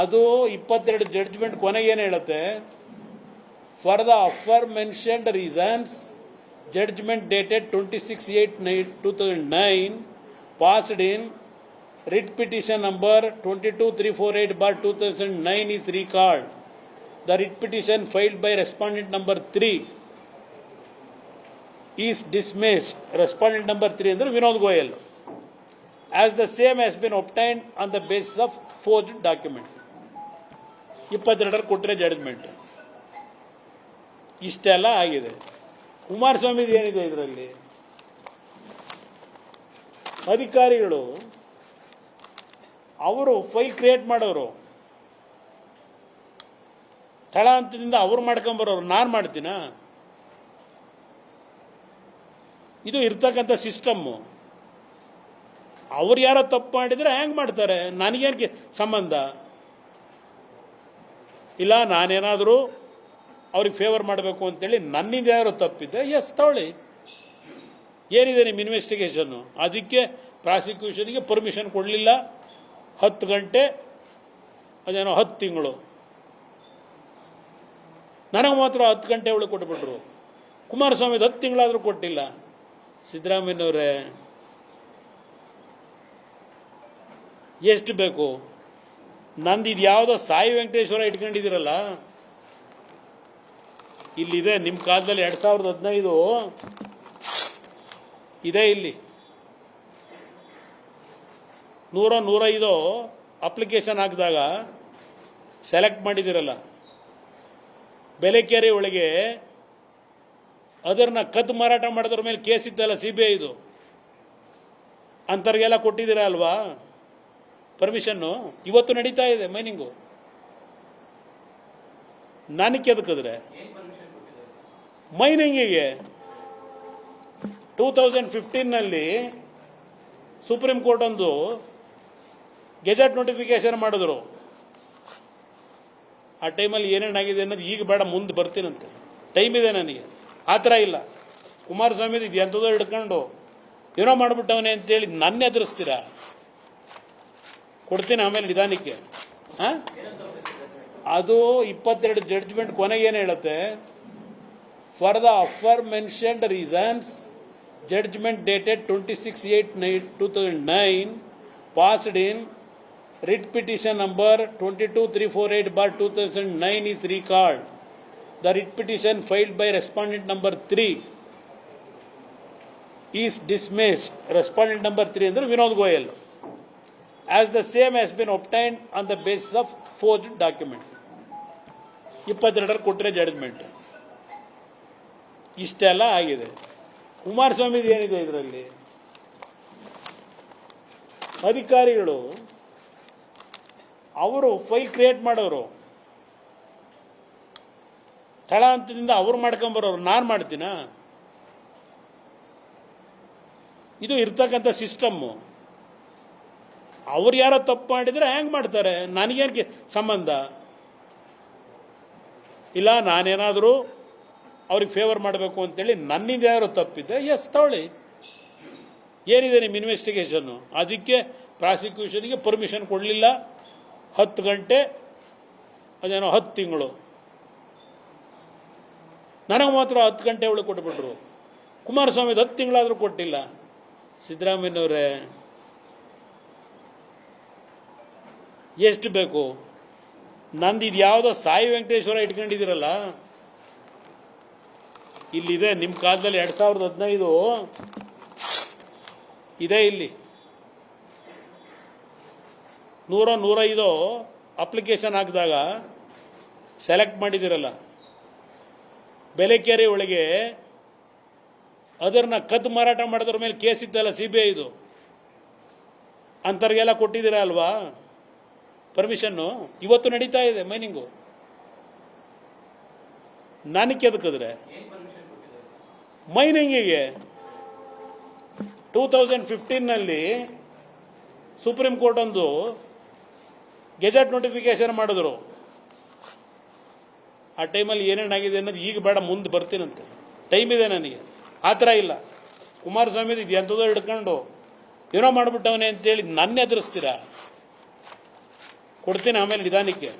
ಅದು ಇಪ್ಪತ್ತೆರಡು ಜಡ್ಜ್ಮೆಂಟ್ ಕೊನೆಗೆ ಏನು ಹೇಳುತ್ತೆ for the aforementioned reasons judgment dated twenty six eight nine two thousand nine passed in writ petition number twenty two three four eight bar two thousand nine is record the writ petition filed by respondent number three is dismissed. Respondent number three ಅಂದ್ರೆ Vinod Goyal. As the same has been obtained on the basis of forged document. ಇಪ್ಪತ್ತೆರಡರ ಕೊಟ್ಟರೆ judgment ಇಷ್ಟೆಲ್ಲ ಆಗಿದೆ. ಕುಮಾರಸ್ವಾಮಿದು ಏನಿದೆ ಇದರಲ್ಲಿ? ಅಧಿಕಾರಿಗಳು, ಅವರು file create ಮಾಡೋರು. ಸ್ಥಳಾಂತದಿಂದ ಅವ್ರು ಮಾಡ್ಕೊಂಬರೋರು. ನಾನು ಮಾಡ್ತೀನಾ? ಇದು ಇರ್ತಕ್ಕಂಥ ಸಿಸ್ಟಮ್ಮು. ಅವ್ರು ಯಾರೋ ತಪ್ಪು ಮಾಡಿದರೆ ಹೆಂಗೆ ಮಾಡ್ತಾರೆ? ನನಗೇನು ಸಂಬಂಧ? ಇಲ್ಲ, ನಾನೇನಾದರೂ ಅವ್ರಿಗೆ ಫೇವರ್ ಮಾಡಬೇಕು ಅಂತೇಳಿ ನನ್ನಿಂದ ಯಾರು ತಪ್ಪಿದ್ದೆ ಎಸ್ ತಗೊಳ್ಳಿ. ಏನಿದೆ ನಿಮ್ಮ ಇನ್ವೆಸ್ಟಿಗೇಷನ್ನು ಅದಕ್ಕೆ ಪ್ರಾಸಿಕ್ಯೂಷನ್ಗೆ ಪರ್ಮಿಷನ್ ಕೊಡಲಿಲ್ಲ. ಹತ್ತು ಗಂಟೆ, ಅದೇನೋ ಹತ್ತು ತಿಂಗಳು. ನನಗೆ ಮಾತ್ರ ಹತ್ತು ಗಂಟೆ ಒಳಗೆ ಕೊಟ್ಬಿಟ್ರು. ಕುಮಾರಸ್ವಾಮಿದು ಹತ್ತು ತಿಂಗಳಾದರೂ ಕೊಟ್ಟಿಲ್ಲ. ಸಿದ್ದರಾಮಯ್ಯನವರೇ ಎಷ್ಟು ಬೇಕು? ನಂದು ಇದು ಯಾವುದೋ ಸಾಯಿ ವೆಂಕಟೇಶ್ವರ ಇಟ್ಕೊಂಡಿದ್ದೀರಲ್ಲ? ಇಲ್ಲಿದೆ ನಿಮ್ಮ ಕಾಲದಲ್ಲಿ ಎರಡು ಸಾವಿರದ ಹದಿನೈದು. ಇದೆ ಇಲ್ಲಿ. ನೂರ ನೂರೈದು ಅಪ್ಲಿಕೇಶನ್ ಹಾಕಿದಾಗ ಸೆಲೆಕ್ಟ್ ಮಾಡಿದ್ದೀರಲ್ಲ. ಬೆಲೆಕೆರೆ ಒಳಗೆ ಅದನ್ನು ಕದ್ದು ಮಾರಾಟ ಮಾಡಿದ್ರ ಮೇಲೆ ಕೇಸ್ ಇತ್ತಲ್ಲ, ಸಿ ಬಿ ಐದು. ಅಂಥವ್ರಿಗೆಲ್ಲ ಕೊಟ್ಟಿದ್ದೀರಾ ಅಲ್ವಾ? ಪರ್ಮಿಷನ್ನು ಇವತ್ತು ನಡೀತಾ ಇದೆ ಮೈನಿಂಗು. ನನಗೆ ಕೆದಕಿದ್ರೆ ಮೈನಿಂಗಿಗೆ. ಟೂ ತೌಸಂಡ್ ಫಿಫ್ಟೀನಲ್ಲಿ ಸುಪ್ರೀಂ ಕೋರ್ಟ್ ಒಂದು ಗೆಜೆಟ್ ನೋಟಿಫಿಕೇಶನ್ ಮಾಡಿದ್ರು. ಆ ಟೈಮಲ್ಲಿ ಏನೇನಾಗಿದೆ ಅನ್ನೋದು ಈಗ ಬೇಡ, ಮುಂದೆ ಬರ್ತೀನಂತೆ. ಟೈಮ್ ಇದೆ ನನಗೆ. ಆ ಥರ ಇಲ್ಲ. ಕುಮಾರಸ್ವಾಮಿದು ಇದು ಎಂಥದೋ ಹಿಡ್ಕೊಂಡು ಏನೋ ಮಾಡಿಬಿಟ್ಟವನೇ ಅಂತೇಳಿ ನನ್ನ ಎದುರಿಸ್ತೀರಾ? ಕೊಡ್ತೀನಿ ಆಮೇಲೆ ನಿಧಾನಕ್ಕೆ ಆ? ಅದು ಇಪ್ಪತ್ತೆರಡು ಜಡ್ಜ್ಮೆಂಟ್ ಕೊನೆಗೆ ಏನು ಹೇಳುತ್ತೆ for the aforementioned reasons judgment dated twenty six eight nine two thousand nine passed in writ petition number twenty two three four eight bar two thousand nine is record the writ petition filed by respondent number three is dismissed. Respondent number three ಅಂದ್ರೆ Vinod Goyal. As the same has been obtained on the basis of forged document. ಇಪ್ಪತ್ತೆರಡರ ಕೊಟ್ಟರೆ judgment ಇಷ್ಟೆಲ್ಲ ಆಗಿದೆ. ಕುಮಾರಸ್ವಾಮಿದು ಏನಿದೆ ಇದರಲ್ಲಿ? ಅಧಿಕಾರಿಗಳು, ಅವರು file create ಮಾಡೋರು. ಸ್ಥಳ ಹಂತದಿಂದ ಅವ್ರು ಮಾಡ್ಕೊಂಬರೋರು, ನಾನು ಮಾಡ್ತೀನಾ? ಇದು ಇರ್ತಕ್ಕಂಥ ಸಿಸ್ಟಮ್ಮು. ಅವ್ರು ಯಾರೋ ತಪ್ಪು ಮಾಡಿದರೆ ಹ್ಯಾಂಗೆ ಮಾಡ್ತಾರೆ? ನನಗೇನು ಸಂಬಂಧ? ಇಲ್ಲ, ನಾನೇನಾದರೂ ಅವ್ರಿಗೆ ಫೇವರ್ ಮಾಡಬೇಕು ಅಂತೇಳಿ ನನ್ನಿಂದ ಯಾರು ತಪ್ಪಿದ್ರೆ ಎಸ್ ತಗೊಳ್ಳಿ. ಏನಿದೆ ನಿಮ್ಮ ಇನ್ವೆಸ್ಟಿಗೇಷನ್ನು ಅದಕ್ಕೆ ಪ್ರಾಸಿಕ್ಯೂಷನ್ಗೆ ಪರ್ಮಿಷನ್ ಕೊಡಲಿಲ್ಲ. ಹತ್ತು ಗಂಟೆ, ಅದೇನೋ ಹತ್ತು ತಿಂಗಳು. ನನಗೆ ಮಾತ್ರ ಹತ್ತು ಗಂಟೆ ಒಳಗೆ ಕೊಟ್ಬಿಟ್ರು. ಕುಮಾರಸ್ವಾಮಿದು ಹತ್ತು ತಿಂಗಳಾದರೂ ಕೊಟ್ಟಿಲ್ಲ. ಸಿದ್ದರಾಮಯ್ಯನವರೇ. ಎಷ್ಟು ಬೇಕು? ನಂದು ಇದು ಯಾವುದೋ ಸಾಯಿ ವೆಂಕಟೇಶ್ವರ ಇಟ್ಕೊಂಡಿದ್ದೀರಲ್ಲ? ಇಲ್ಲಿದೆ ನಿಮ್ಮ ಕಾಲದಲ್ಲಿ ಎರಡು ಸಾವಿರದ ಹದಿನೈದು. ಇದೆ ಇಲ್ಲಿ. ನೂರ ನೂರೈದು ಅಪ್ಲಿಕೇಶನ್ ಹಾಕಿದಾಗ ಸೆಲೆಕ್ಟ್ ಮಾಡಿದ್ದೀರಲ್ಲ. ಬೆಲೆಕೆರೆ ಒಳಗೆ ಅದನ್ನ ಕದ್ದು ಮಾರಾಟ ಮಾಡಿದ್ರ ಮೇಲೆ ಕೇಸ್ ಇತ್ತಲ್ಲ, ಸಿ ಬಿ ಐದು. ಅಂಥವ್ರಿಗೆಲ್ಲ ಕೊಟ್ಟಿದ್ದೀರಾ ಅಲ್ವಾ? ಪರ್ಮಿಷನ್ನು ಇವತ್ತು ನಡೀತಾ ಇದೆ ಮೈನಿಂಗು ನಾನು ಕೆದಕಿದ್ರೆ ಮೈನಿಂಗಿಗೆ ಟೂ ತೌಸಂಡ್ ಫಿಫ್ಟೀನಲ್ಲಿ ಸುಪ್ರೀಂ ಕೋರ್ಟ್ ಒಂದು ಗೆಜೆಟ್ ನೋಟಿಫಿಕೇಶನ್ ಮಾಡಿದ್ರು. ಆ ಟೈಮಲ್ಲಿ ಏನೇನಾಗಿದೆ ಅನ್ನೋದು ಈಗ ಬೇಡ, ಮುಂದೆ ಬರ್ತೀನಂತೆ. ಟೈಮ್ ಇದೆ ನನಗೆ. ಆ ಥರ ಇಲ್ಲ. ಕುಮಾರಸ್ವಾಮಿದು ಇದು ಎಂಥದೋ ಹಿಡ್ಕೊಂಡು ಏನೋ ಮಾಡಿಬಿಟ್ಟವನೇ ಅಂತೇಳಿ ನನ್ನ ಎದುರಿಸ್ತೀರಾ? ಕೊಡ್ತೀನಿ ಆಮೇಲೆ ನಿಧಾನಕ್ಕೆ.